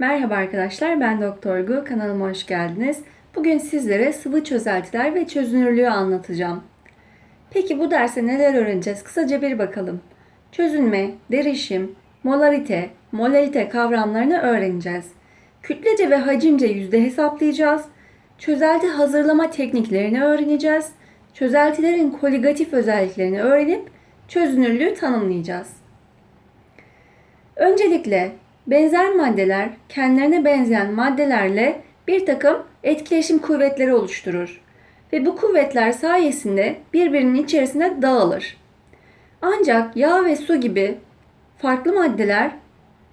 Merhaba arkadaşlar, ben Doktor Gu. Kanalıma hoş geldiniz. Bugün sizlere sıvı çözeltiler ve çözünürlüğü anlatacağım. Peki bu derste neler öğreneceğiz? Kısaca bir bakalım. Çözünme, derişim, molarite, molalite kavramlarını öğreneceğiz. Kütlece ve hacimce yüzde hesaplayacağız. Çözelti hazırlama tekniklerini öğreneceğiz. Çözeltilerin koligatif özelliklerini öğrenip çözünürlüğü tanımlayacağız. Öncelikle benzer maddeler kendilerine benzeyen maddelerle bir takım etkileşim kuvvetleri oluşturur ve bu kuvvetler sayesinde birbirinin içerisine dağılır. Ancak yağ ve su gibi farklı maddeler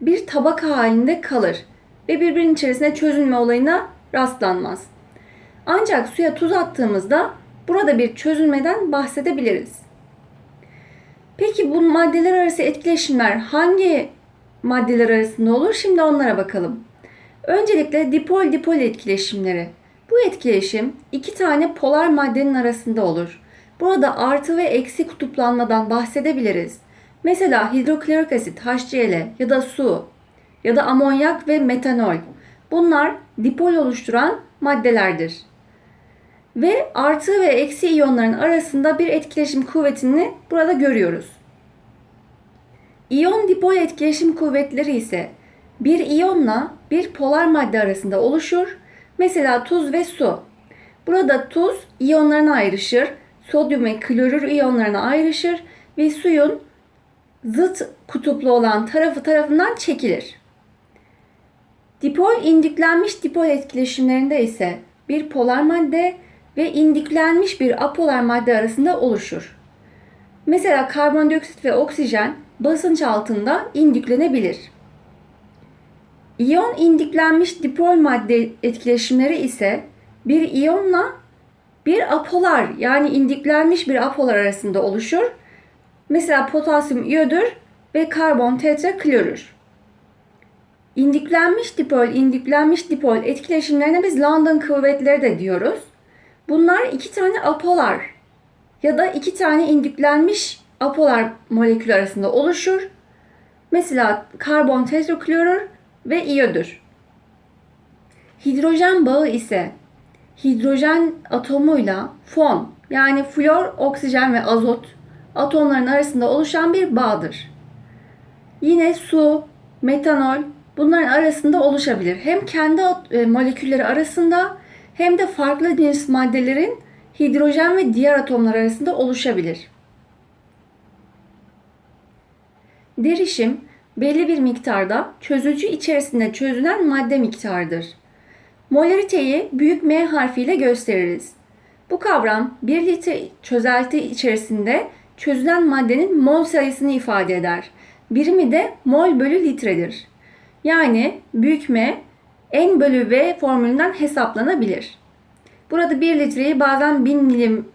bir tabaka halinde kalır ve birbirinin içerisine çözünme olayına rastlanmaz. Ancak suya tuz attığımızda burada bir çözünmeden bahsedebiliriz. Peki bu maddeler arası etkileşimler hangi maddeler arasında olur? Şimdi onlara bakalım. Öncelikle dipol-dipol etkileşimleri. Bu etkileşim iki tane polar maddenin arasında olur. Burada artı ve eksi kutuplanmadan bahsedebiliriz. Mesela hidroklorik asit HCl ya da su ya da amonyak ve metanol. Bunlar dipol oluşturan maddelerdir. Ve artı ve eksi iyonların arasında bir etkileşim kuvvetini burada görüyoruz. İyon dipol etkileşim kuvvetleri ise bir iyonla bir polar madde arasında oluşur. Mesela tuz ve su. Burada tuz iyonlarına ayrışır, sodyum ve klorür iyonlarına ayrışır ve suyun zıt kutuplu olan tarafı tarafından çekilir. Dipol indüklenmiş dipol etkileşimlerinde ise bir polar madde ve indüklenmiş bir apolar madde arasında oluşur. Mesela karbondioksit ve oksijen basınç altında indüklenebilir. İyon indüklenmiş dipol madde etkileşimleri ise bir iyonla bir apolar yani indüklenmiş bir apolar arasında oluşur. Mesela potasyum iyodür ve karbon tetraklorür. İndüklenmiş dipol, indüklenmiş dipol etkileşimlerine biz London kuvvetleri de diyoruz. Bunlar iki tane apolar ya da iki tane indüklenmiş apolar molekül arasında oluşur. Mesela karbon tetraklorür ve iyodür. Hidrojen bağı ise hidrojen atomuyla fon yani flor, oksijen ve azot atomların arasında oluşan bir bağdır. Yine su, metanol bunların arasında oluşabilir. Hem kendi e, molekülleri arasında hem de farklı cins maddelerin hidrojen ve diğer atomlar arasında oluşabilir. Derişim belli bir miktarda çözücü içerisinde çözülen madde miktarıdır. Molariteyi büyük M harfiyle gösteririz. Bu kavram 1 litre çözelti içerisinde çözülen maddenin mol sayısını ifade eder. Birimi de mol bölü litredir. Yani büyük M N bölü V formülünden hesaplanabilir. Burada 1 litreyi bazen 1000 milim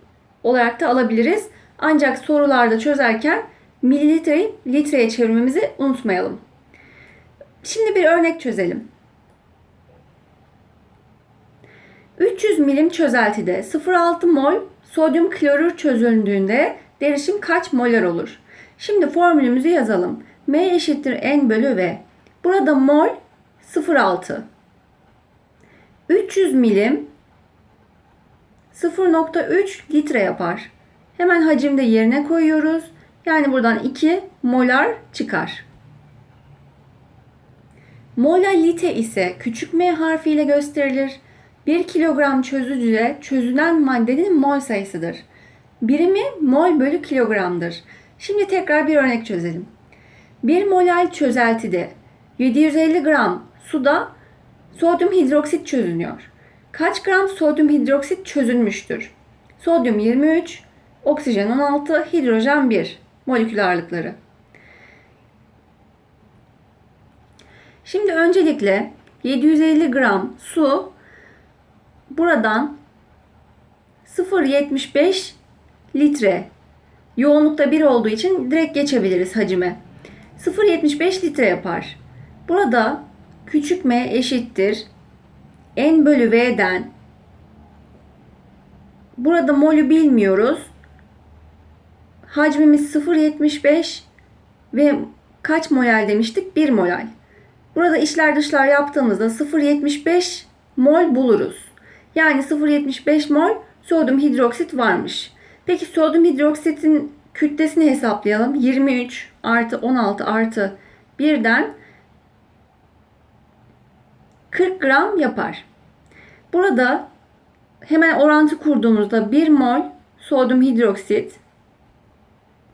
olarak da alabiliriz. Ancak sorularda çözerken mililitreyi litreye çevirmemizi unutmayalım. Şimdi bir örnek çözelim. 300 milim çözeltide 0,6 mol sodyum klorür çözüldüğünde derişim kaç molar olur? Şimdi formülümüzü yazalım. M eşittir N bölü V. Burada mol 0,6. 300 milim 0.3 litre yapar. Hemen hacimde yerine koyuyoruz. Yani buradan 2 molar çıkar. Molalite ise küçük m harfiyle gösterilir. 1 kilogram çözücüde çözülen maddenin mol sayısıdır. Birimi mol bölü kilogramdır. Şimdi tekrar bir örnek çözelim. 1 molal çözeltide 750 gram suda sodyum hidroksit çözünüyor. Kaç gram sodyum hidroksit çözülmüştür? Sodyum 23, oksijen 16, hidrojen 1 molekül ağırlıkları. Şimdi öncelikle 750 gram su buradan 0.75 litre yoğunlukta 1 olduğu için direkt geçebiliriz hacime. 0.75 litre yapar. Burada küçük m eşittir n bölü v'den burada molü bilmiyoruz. Hacmimiz 0.75 ve kaç molal demiştik? 1 molal. Burada içler dışlar yaptığımızda 0.75 mol buluruz. Yani 0.75 mol sodyum hidroksit varmış. Peki sodyum hidroksitin kütlesini hesaplayalım. 23 artı 16 artı 1'den 40 gram yapar. Burada hemen orantı kurduğumuzda 1 mol sodyum hidroksit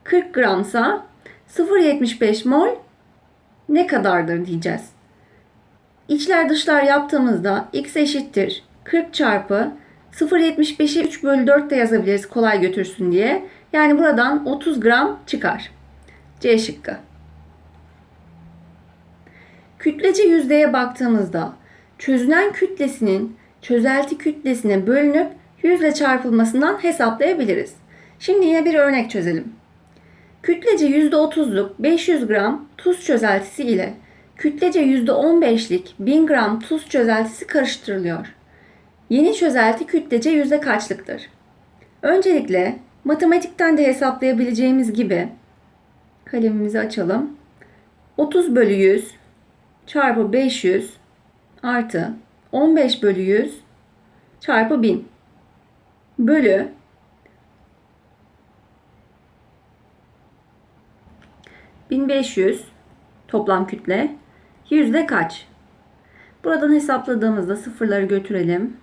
40 gramsa 0.75 mol ne kadardır diyeceğiz. İçler dışlar yaptığımızda x eşittir 40 çarpı 0.75'i 3 bölü 4 de yazabiliriz kolay götürsün diye. Yani buradan 30 gram çıkar. C şıkkı. Kütlece yüzdeye baktığımızda çözünen kütlesinin çözelti kütlesine bölünüp yüzle çarpılmasından hesaplayabiliriz. Şimdi yine bir örnek çözelim. Kütlece %30'luk 500 gram tuz çözeltisi ile kütlece %15'lik 1000 gram tuz çözeltisi karıştırılıyor. Yeni çözelti kütlece yüzde kaçlıktır? Öncelikle matematikten de hesaplayabileceğimiz gibi kalemimizi açalım. 30 bölü 100 çarpı 500 artı 15 bölü 100 çarpı 1000 bölü 1500 toplam kütle yüzde kaç? Buradan hesapladığımızda sıfırları götürelim.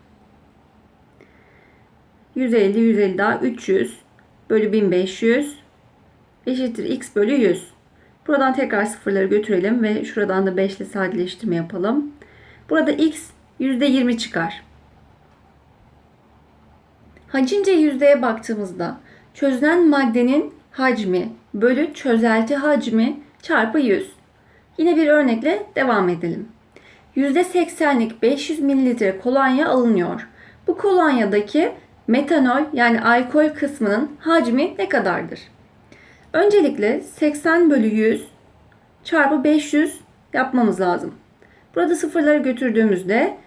150, 150 daha 300 bölü 1500 eşittir x bölü 100. Buradan tekrar sıfırları götürelim ve şuradan da 5 ile sadeleştirme yapalım. Burada x %20 çıkar. Hacimce yüzdeye baktığımızda çözünen maddenin hacmi bölü çözelti hacmi çarpı 100. Yine bir örnekle devam edelim. %80'lik 500 ml kolonya alınıyor. Bu kolonyadaki metanol yani alkol kısmının hacmi ne kadardır? Öncelikle 80 bölü 100 çarpı 500 yapmamız lazım. Burada sıfırları götürdüğümüzde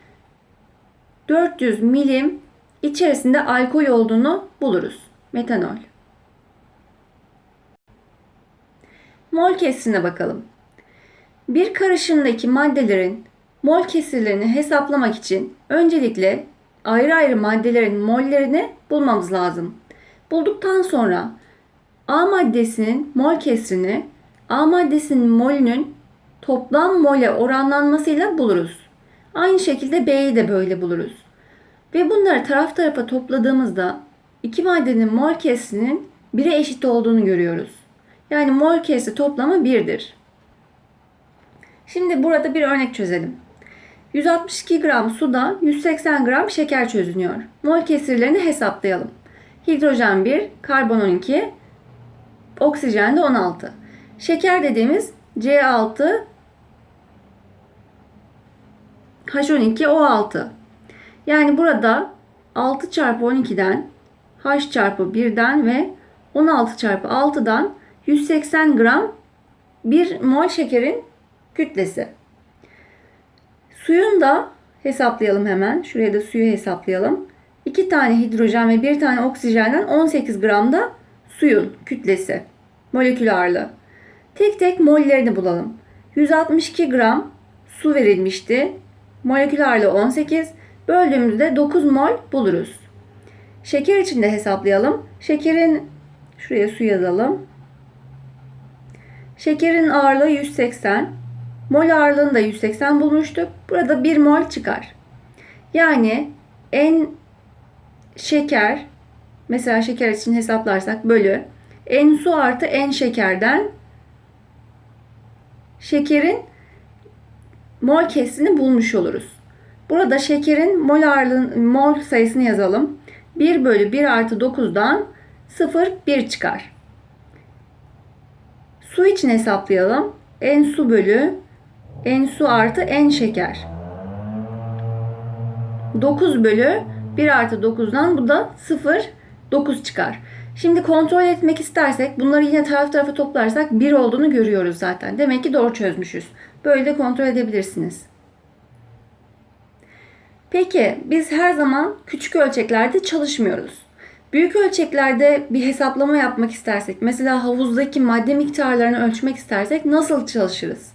400 milim içerisinde alkol olduğunu buluruz. Metanol. Mol kesrine bakalım. Bir karışımdaki maddelerin mol kesirlerini hesaplamak için öncelikle ayrı ayrı maddelerin mollerini bulmamız lazım. Bulduktan sonra A maddesinin mol kesrini A maddesinin molünün toplam mole oranlanmasıyla buluruz. Aynı şekilde B'yi de böyle buluruz. Ve bunları taraf tarafa topladığımızda iki maddenin mol kesrinin 1'e eşit olduğunu görüyoruz. Yani mol kesri toplamı 1'dir. Şimdi burada bir örnek çözelim. 162 gram suda 180 gram şeker çözünüyor. Mol kesirlerini hesaplayalım. Hidrojen 1, karbon 12, oksijen de 16. Şeker dediğimiz C6 H12O6. Yani burada 6 çarpı 12'den H çarpı 1'den ve 16 çarpı 6'dan 180 gram bir mol şekerin kütlesi. Suyun da hesaplayalım hemen. Şuraya da suyu hesaplayalım. 2 tane hidrojen ve 1 tane oksijenden 18 gram da suyun kütlesi. Molekül ağırlığı. Tek tek mollerini bulalım. 162 gram su verilmişti. Molekül ağırlığı 18. Böldüğümüzde 9 mol buluruz. Şeker için de hesaplayalım. Şekerin şuraya su yazalım. Şekerin ağırlığı 180. Mol ağırlığını da 180 bulmuştuk. Burada 1 mol çıkar. Yani en şeker mesela şeker için hesaplarsak bölü en su artı en şekerden şekerin mol kesrini bulmuş oluruz. Burada şekerin mol ağırlığın mol sayısını yazalım. 1 bölü 1 artı 9'dan 0 1 çıkar. Su için hesaplayalım. En su bölü en su artı en şeker. 9 bölü 1 artı 9'dan bu da 0 9 çıkar. Şimdi kontrol etmek istersek bunları yine taraf tarafa toplarsak 1 olduğunu görüyoruz zaten. Demek ki doğru çözmüşüz. Böyle de kontrol edebilirsiniz. Peki biz her zaman küçük ölçeklerde çalışmıyoruz. Büyük ölçeklerde bir hesaplama yapmak istersek, mesela havuzdaki madde miktarlarını ölçmek istersek nasıl çalışırız?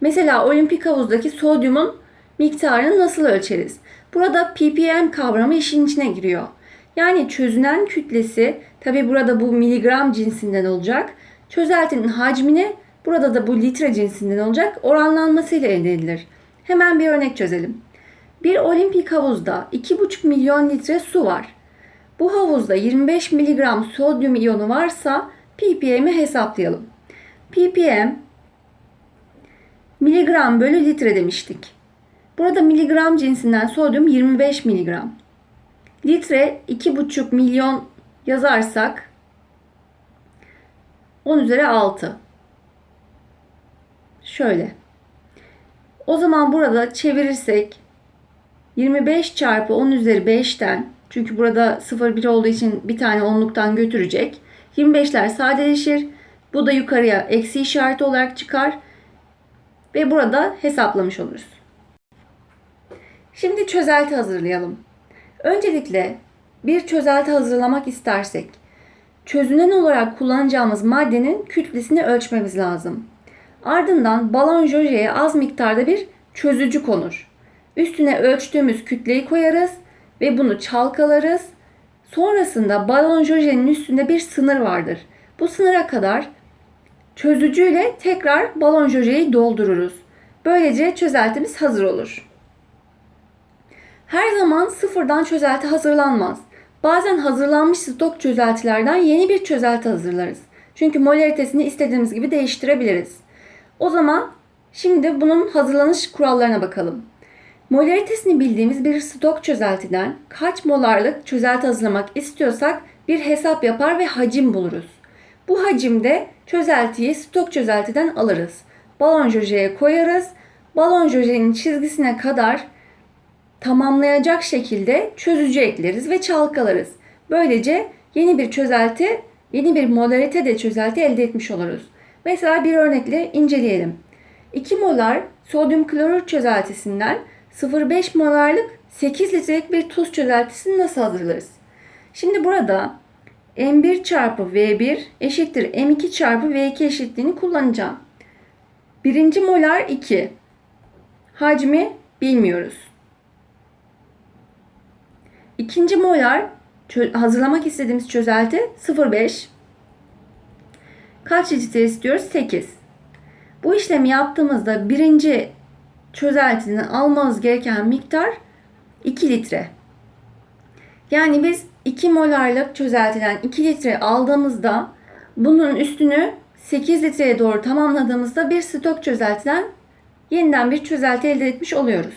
Mesela olimpik havuzdaki sodyumun miktarını nasıl ölçeriz? Burada ppm kavramı işin içine giriyor. Yani çözünen kütlesi, tabi burada bu miligram cinsinden olacak. Çözeltinin hacmini burada da bu litre cinsinden olacak oranlanmasıyla elde edilir. Hemen bir örnek çözelim. Bir olimpik havuzda 2,5 milyon litre su var. Bu havuzda 25 miligram sodyum iyonu varsa ppm'i hesaplayalım. ppm miligram bölü litre demiştik. Burada miligram cinsinden sodyum 25 miligram. Litre 2,5 milyon yazarsak 10 üzeri 6. Şöyle. O zaman burada çevirirsek 25 çarpı 10 üzeri 5'ten çünkü burada 0,1 olduğu için bir tane onluktan götürecek. 25'ler sadeleşir. Bu da yukarıya eksi işareti olarak çıkar. Ve burada hesaplamış oluruz. Şimdi çözelti hazırlayalım. Öncelikle bir çözelti hazırlamak istersek çözünen olarak kullanacağımız maddenin kütlesini ölçmemiz lazım. Ardından balon jojeye az miktarda bir çözücü konur. Üstüne ölçtüğümüz kütleyi koyarız ve bunu çalkalarız. Sonrasında balon jojenin üstünde bir sınır vardır. Bu sınıra kadar çözücüyle tekrar balon jojeyi doldururuz. Böylece çözeltimiz hazır olur. Her zaman sıfırdan çözelti hazırlanmaz. Bazen hazırlanmış stok çözeltilerden yeni bir çözelti hazırlarız. Çünkü molaritesini istediğimiz gibi değiştirebiliriz. O zaman şimdi bunun hazırlanış kurallarına bakalım. Molaritesini bildiğimiz bir stok çözeltiden kaç molarlık çözelti hazırlamak istiyorsak bir hesap yapar ve hacim buluruz. Bu hacimde çözeltiyi stok çözeltiden alırız. Balon jojeye koyarız. Balon jojenin çizgisine kadar tamamlayacak şekilde çözücü ekleriz ve çalkalarız. Böylece yeni bir çözelti, yeni bir molarite de çözelti elde etmiş oluruz. Mesela bir örnekle inceleyelim. 2 molar sodyum klorür çözeltisinden 0,5 molarlık 8 litrelik bir tuz çözeltisini nasıl hazırlarız? Şimdi burada M1 çarpı V1 eşittir M2 çarpı V2 eşitliğini kullanacağım. Birinci molar 2. Hacmi bilmiyoruz. İkinci molar hazırlamak istediğimiz çözelti 0,5. Kaç litre istiyoruz? 8. Bu işlemi yaptığımızda birinci çözeltiden almamız gereken miktar 2 litre. Yani biz 2 molarlık çözeltiden 2 litre aldığımızda bunun üstünü 8 litreye doğru tamamladığımızda bir stok çözeltiden yeniden bir çözelti elde etmiş oluyoruz.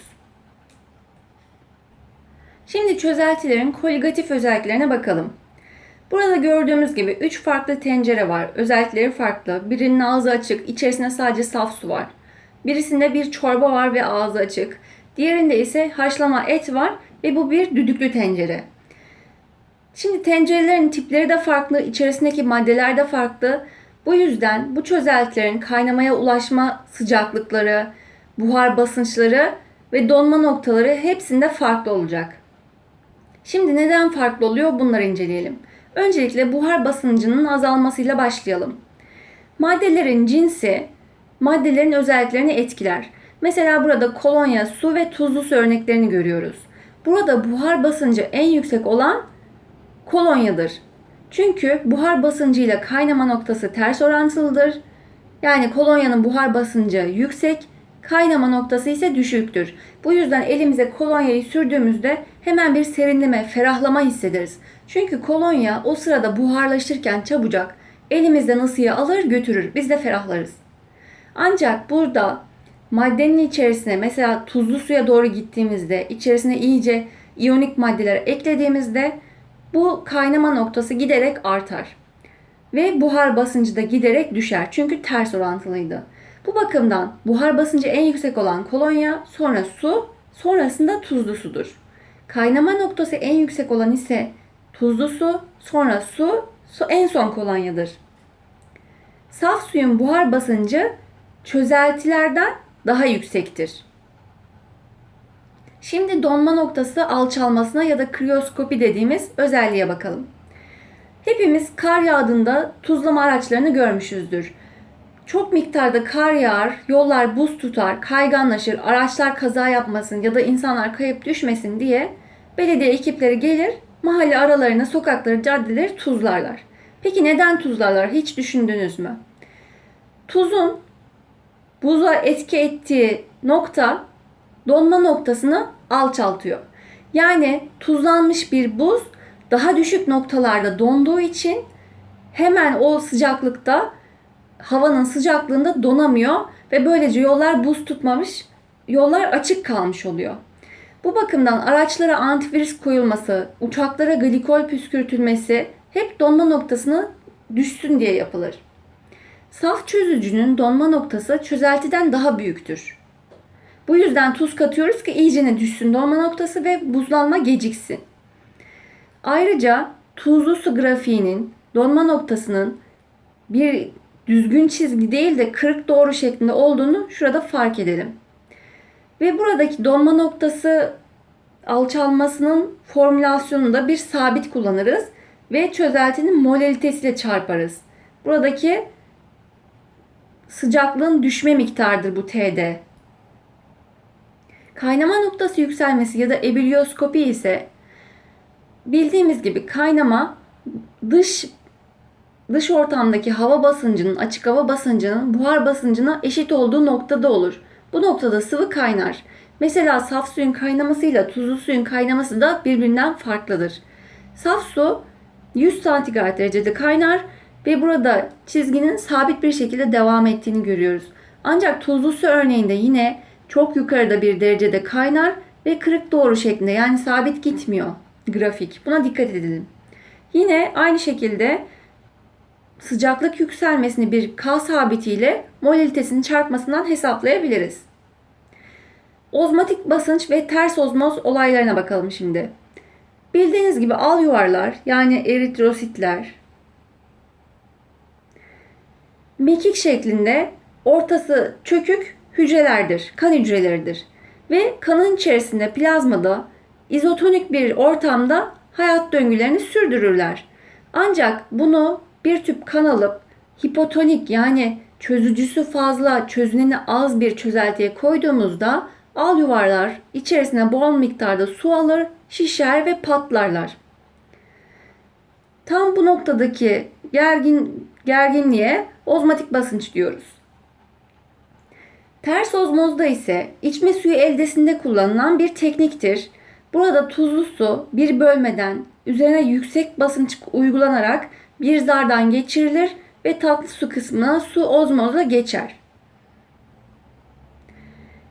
Şimdi çözeltilerin koligatif özelliklerine bakalım. Burada gördüğümüz gibi 3 farklı tencere var. Özellikleri farklı. Birinin ağzı açık, içerisinde sadece saf su var. Birisinde bir çorba var ve ağzı açık. Diğerinde ise haşlama et var ve bu bir düdüklü tencere. Şimdi tencerelerin tipleri de farklı, içerisindeki maddeler de farklı. Bu yüzden bu çözeltilerin kaynamaya ulaşma sıcaklıkları, buhar basınçları ve donma noktaları hepsinde farklı olacak. Şimdi neden farklı oluyor bunları inceleyelim. Öncelikle buhar basıncının azalmasıyla başlayalım. Maddelerin cinsi maddelerin özelliklerini etkiler. Mesela burada kolonya, su ve tuzlu su örneklerini görüyoruz. Burada buhar basıncı en yüksek olan kolonyadır. Çünkü buhar basıncı ile kaynama noktası ters orantılıdır. Yani kolonyanın buhar basıncı yüksek, kaynama noktası ise düşüktür. Bu yüzden elimize kolonyayı sürdüğümüzde hemen bir serinleme, ferahlama hissederiz. Çünkü kolonya o sırada buharlaşırken çabucak elimizden ısıyı alır götürür. Biz de ferahlarız. Ancak burada maddenin içerisine mesela tuzlu suya doğru gittiğimizde içerisine iyice iyonik maddeler eklediğimizde bu kaynama noktası giderek artar. Ve buhar basıncı da giderek düşer. Çünkü ters orantılıydı. Bu bakımdan buhar basıncı en yüksek olan kolonya, sonra su, sonrasında tuzlu sudur. Kaynama noktası en yüksek olan ise tuzlu su, sonra su, su en son kolonyadır. Saf suyun buhar basıncı çözeltilerden daha yüksektir. Şimdi donma noktası alçalmasına ya da kriyoskopi dediğimiz özelliğe bakalım. Hepimiz kar yağdığında tuzlama araçlarını görmüşüzdür. çok miktarda kar yağar, yollar buz tutar, kayganlaşır, araçlar kaza yapmasın ya da insanlar kayıp düşmesin diye belediye ekipleri gelir, mahalle aralarını, sokakları, caddeleri tuzlarlar. Peki neden tuzlarlar? Hiç düşündünüz mü? Tuzun buza etki ettiği nokta donma noktasını alçaltıyor. Yani tuzlanmış bir buz daha düşük noktalarda donduğu için hemen o sıcaklıkta havanın sıcaklığında donamıyor ve böylece yollar buz tutmamış, yollar açık kalmış oluyor. Bu bakımdan araçlara antivirüs koyulması, uçaklara glikol püskürtülmesi hep donma noktasına düşsün diye yapılır. Saf çözücünün donma noktası çözeltiden daha büyüktür. Bu yüzden tuz katıyoruz ki iyicene düşsün donma noktası ve buzlanma geciksin. Ayrıca tuzlu su grafiğinin donma noktasının bir düzgün çizgi değil de kırık doğru şeklinde olduğunu şurada fark edelim. Ve buradaki donma noktası alçalmasının formülasyonunda bir sabit kullanırız ve çözeltinin molalitesiyle çarparız. Buradaki sıcaklığın düşme miktarıdır bu T'de. Kaynama noktası yükselmesi ya da ebulliyoskopi ise bildiğimiz gibi kaynama dış dış ortamdaki hava basıncının, açık hava basıncının buhar basıncına eşit olduğu noktada olur. Bu noktada sıvı kaynar. Mesela saf suyun kaynamasıyla tuzlu suyun kaynaması da birbirinden farklıdır. Saf su 100 santigrat derecede kaynar ve burada çizginin sabit bir şekilde devam ettiğini görüyoruz. Ancak tuzlu su örneğinde yine çok yukarıda bir derecede kaynar ve kırık doğru şeklinde yani sabit gitmiyor grafik. Buna dikkat edelim. Yine aynı şekilde sıcaklık yükselmesini bir K sabitiyle molalitesinin çarpmasından hesaplayabiliriz. Ozmatik basınç ve ters ozmoz olaylarına bakalım şimdi. Bildiğiniz gibi al yuvarlar yani eritrositler mekik şeklinde ortası çökük hücrelerdir, kan hücreleridir. Ve kanın içerisinde plazmada izotonik bir ortamda hayat döngülerini sürdürürler. Ancak bunu bir tüp kan alıp hipotonik yani çözücüsü fazla, çözüneni az bir çözeltiye koyduğumuzda al yuvarlar içerisine bol miktarda su alır, şişer ve patlarlar. Tam bu noktadaki gergin gerginliğe ozmatik basınç diyoruz. Ters ozmozda ise içme suyu eldesinde kullanılan bir tekniktir. Burada tuzlu su bir bölmeden üzerine yüksek basınç uygulanarak bir zardan geçirilir ve tatlı su kısmına su ozmozla geçer.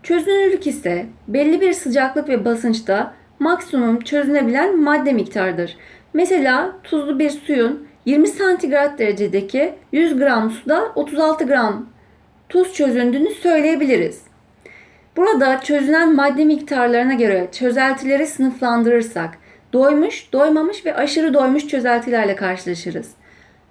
Çözünürlük ise belli bir sıcaklık ve basınçta maksimum çözünebilen madde miktarıdır. Mesela tuzlu bir suyun 20 santigrat derecedeki 100 gram suda 36 gram tuz çözündüğünü söyleyebiliriz. Burada çözünen madde miktarlarına göre çözeltileri sınıflandırırsak doymuş, doymamış ve aşırı doymuş çözeltilerle karşılaşırız.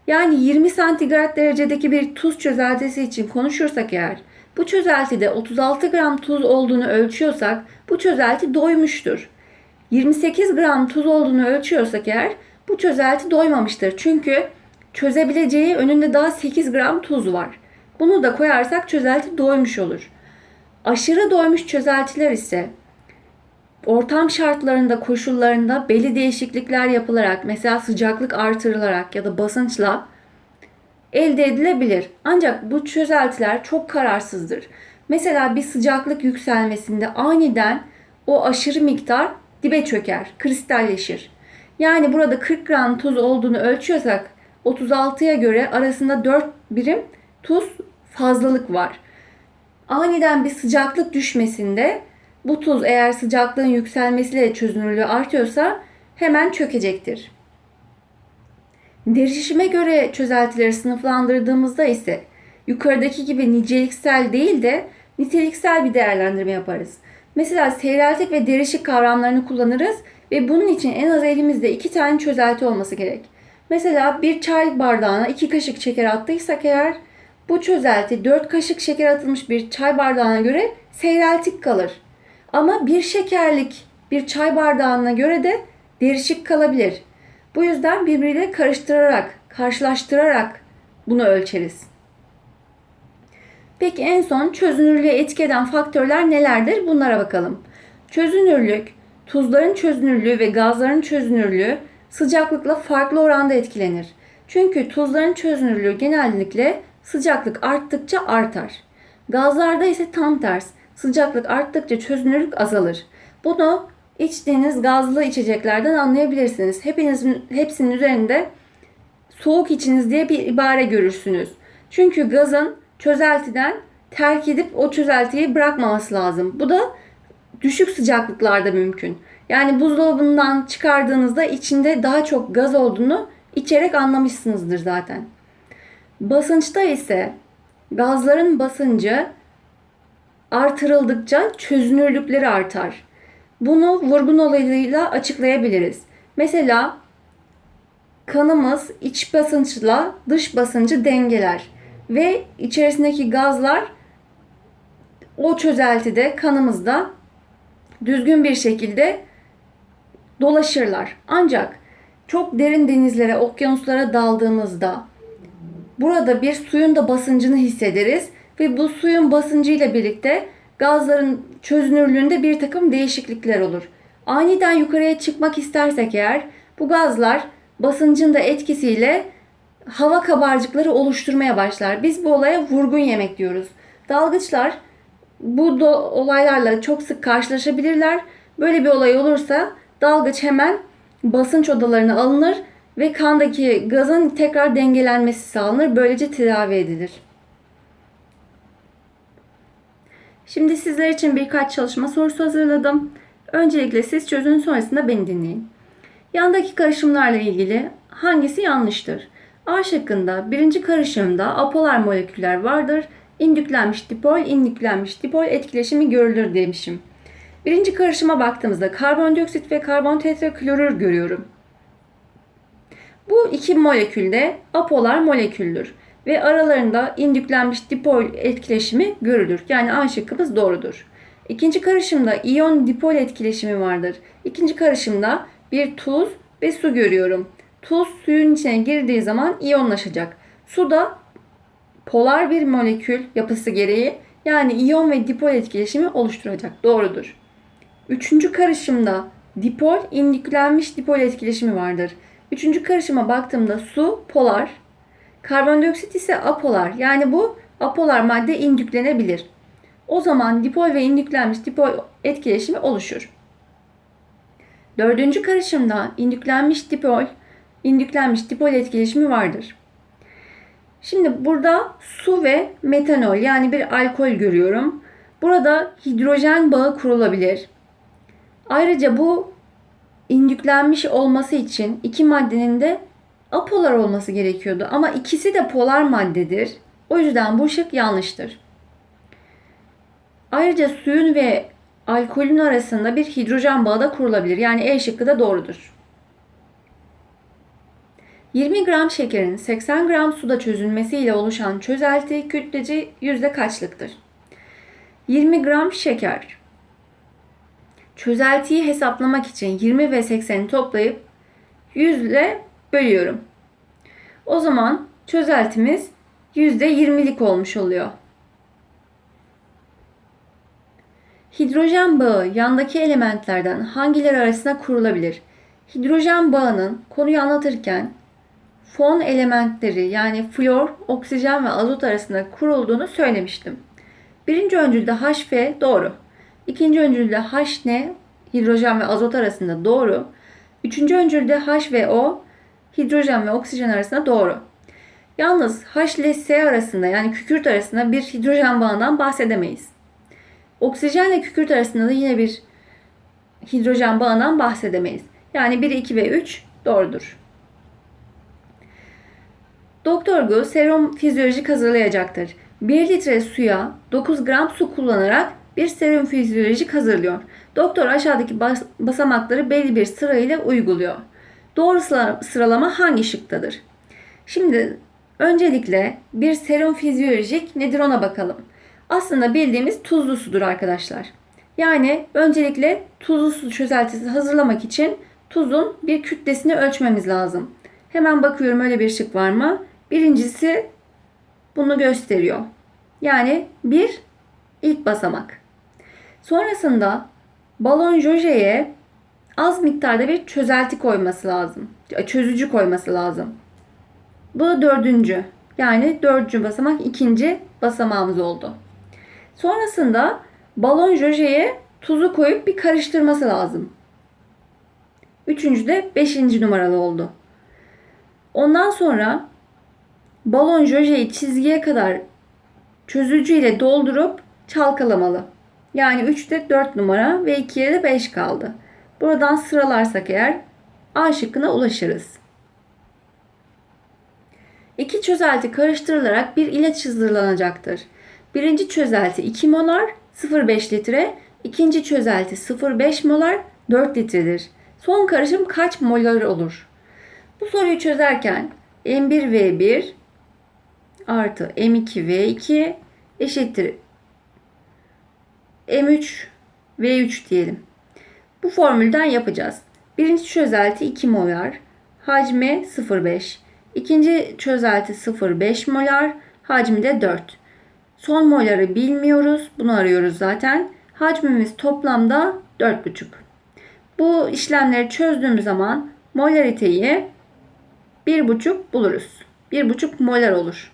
Yani 20 santigrat derecedeki bir tuz çözeltisi için konuşursak eğer bu çözeltide 36 gram tuz olduğunu ölçüyorsak bu çözelti doymuştur. 28 gram tuz olduğunu ölçüyorsak eğer bu çözelti doymamıştır. Çünkü çözebileceği önünde daha 8 gram tuz var. Bunu da koyarsak çözelti doymuş olur. Aşırı doymuş çözeltiler ise ortam şartlarında, koşullarında belli değişiklikler yapılarak, mesela sıcaklık artırılarak ya da basınçla elde edilebilir. Ancak bu çözeltiler çok kararsızdır. Mesela bir sıcaklık yükselmesinde aniden o aşırı miktar dibe çöker, kristalleşir. Yani burada 40 gram tuz olduğunu ölçüyorsak 36'ya göre arasında 4 birim tuz fazlalık var. Aniden bir sıcaklık düşmesinde bu tuz eğer sıcaklığın yükselmesiyle çözünürlüğü artıyorsa hemen çökecektir. Derişime göre çözeltileri sınıflandırdığımızda ise yukarıdaki gibi niceliksel değil de niteliksel bir değerlendirme yaparız. Mesela seyreltik ve derişik kavramlarını kullanırız ve bunun için en az elimizde iki tane çözelti olması gerek. Mesela bir çay bardağına iki kaşık şeker attıysak eğer bu çözelti 4 kaşık şeker atılmış bir çay bardağına göre seyreltik kalır. Ama bir şekerlik bir çay bardağına göre de derişik kalabilir. Bu yüzden birbiriyle karıştırarak, karşılaştırarak bunu ölçeriz. Peki en son çözünürlüğe etki eden faktörler nelerdir? Bunlara bakalım. Çözünürlük, tuzların çözünürlüğü ve gazların çözünürlüğü sıcaklıkla farklı oranda etkilenir. Çünkü tuzların çözünürlüğü genellikle sıcaklık arttıkça artar. Gazlarda ise tam ters. Sıcaklık arttıkça çözünürlük azalır. Bunu içtiğiniz gazlı içeceklerden anlayabilirsiniz. Hepinizin hepsinin üzerinde soğuk içiniz diye bir ibare görürsünüz. Çünkü gazın çözeltiden terk edip o çözeltiyi bırakmaması lazım. Bu da düşük sıcaklıklarda mümkün. Yani buzdolabından çıkardığınızda içinde daha çok gaz olduğunu içerek anlamışsınızdır zaten. Basınçta ise gazların basıncı artırıldıkça çözünürlükleri artar. Bunu vurgun olayıyla açıklayabiliriz. Mesela kanımız iç basınçla dış basıncı dengeler ve içerisindeki gazlar o çözeltide kanımızda düzgün bir şekilde dolaşırlar. Ancak çok derin denizlere, okyanuslara daldığımızda burada bir suyun da basıncını hissederiz ve bu suyun basıncı ile birlikte gazların çözünürlüğünde bir takım değişiklikler olur. Aniden yukarıya çıkmak istersek eğer bu gazlar basıncın da etkisiyle hava kabarcıkları oluşturmaya başlar. Biz bu olaya vurgun yemek diyoruz. Dalgıçlar bu do- olaylarla çok sık karşılaşabilirler. Böyle bir olay olursa dalgıç hemen basınç odalarına alınır ve kandaki gazın tekrar dengelenmesi sağlanır. Böylece tedavi edilir. Şimdi sizler için birkaç çalışma sorusu hazırladım. Öncelikle siz çözün sonrasında beni dinleyin. Yandaki karışımlarla ilgili hangisi yanlıştır? A şıkkında birinci karışımda apolar moleküller vardır. İndüklenmiş dipol, indüklenmiş dipol etkileşimi görülür demişim. Birinci karışıma baktığımızda karbondioksit ve karbon tetraklorür görüyorum. Bu iki molekül de apolar moleküldür ve aralarında indüklenmiş dipol etkileşimi görülür. Yani A şıkkımız doğrudur. İkinci karışımda iyon dipol etkileşimi vardır. İkinci karışımda bir tuz ve su görüyorum. Tuz suyun içine girdiği zaman iyonlaşacak. Su da polar bir molekül yapısı gereği yani iyon ve dipol etkileşimi oluşturacak. Doğrudur. Üçüncü karışımda dipol indüklenmiş dipol etkileşimi vardır. Üçüncü karışıma baktığımda su polar, karbondioksit ise apolar. Yani bu apolar madde indüklenebilir. O zaman dipol ve indüklenmiş dipol etkileşimi oluşur. Dördüncü karışımda indüklenmiş dipol, indüklenmiş dipol etkileşimi vardır. Şimdi burada su ve metanol yani bir alkol görüyorum. Burada hidrojen bağı kurulabilir. Ayrıca bu indüklenmiş olması için iki maddenin de apolar olması gerekiyordu. Ama ikisi de polar maddedir. O yüzden bu şık yanlıştır. Ayrıca suyun ve alkolün arasında bir hidrojen bağı da kurulabilir. Yani E şıkkı da doğrudur. 20 gram şekerin 80 gram suda çözülmesiyle oluşan çözelti kütleci yüzde kaçlıktır? 20 gram şeker. Çözeltiyi hesaplamak için 20 ve 80'i toplayıp 100 ile bölüyorum. O zaman çözeltimiz %20'lik olmuş oluyor. Hidrojen bağı yandaki elementlerden hangileri arasında kurulabilir? Hidrojen bağının konuyu anlatırken fon elementleri yani flor, oksijen ve azot arasında kurulduğunu söylemiştim. Birinci öncülde HF doğru. İkinci öncülde HN hidrojen ve azot arasında doğru. Üçüncü öncülde H ve O hidrojen ve oksijen arasında doğru. Yalnız H ile S arasında yani kükürt arasında bir hidrojen bağından bahsedemeyiz. Oksijenle kükürt arasında da yine bir hidrojen bağından bahsedemeyiz. Yani 1, 2 ve 3 doğrudur. Doktor Gu serum fizyolojik hazırlayacaktır. 1 litre suya 9 gram su kullanarak bir serum fizyolojik hazırlıyor. Doktor aşağıdaki bas- basamakları belli bir sırayla uyguluyor. Doğru sıra- sıralama hangi şıktadır? Şimdi öncelikle bir serum fizyolojik nedir ona bakalım. Aslında bildiğimiz tuzlu sudur arkadaşlar. Yani öncelikle tuzlu su çözeltisi hazırlamak için tuzun bir kütlesini ölçmemiz lazım. Hemen bakıyorum öyle bir şık var mı? Birincisi bunu gösteriyor. Yani 1 ilk basamak. Sonrasında balon jojeye az miktarda bir çözelti koyması lazım. Çözücü koyması lazım. Bu dördüncü. Yani dördüncü basamak ikinci basamağımız oldu. Sonrasında balon jojeye tuzu koyup bir karıştırması lazım. Üçüncü de beşinci numaralı oldu. Ondan sonra balon jojeyi çizgiye kadar çözücü ile doldurup çalkalamalı. Yani 3'te 4 numara ve 2'ye de 5 kaldı. Buradan sıralarsak eğer A şıkkına ulaşırız. İki çözelti karıştırılarak bir ilaç hazırlanacaktır. Birinci çözelti 2 molar 0,5 litre, ikinci çözelti 0,5 molar 4 litredir. Son karışım kaç molar olur? Bu soruyu çözerken M1V1 artı M2V2 eşittir M3 V3 diyelim. Bu formülden yapacağız. Birinci çözelti 2 molar, hacmi 0,5. İkinci çözelti 0,5 molar, hacmi de 4. Son moları bilmiyoruz. Bunu arıyoruz zaten. Hacmimiz toplamda 4,5. Bu işlemleri çözdüğümüz zaman molariteyi 1,5 buluruz. 1,5 molar olur.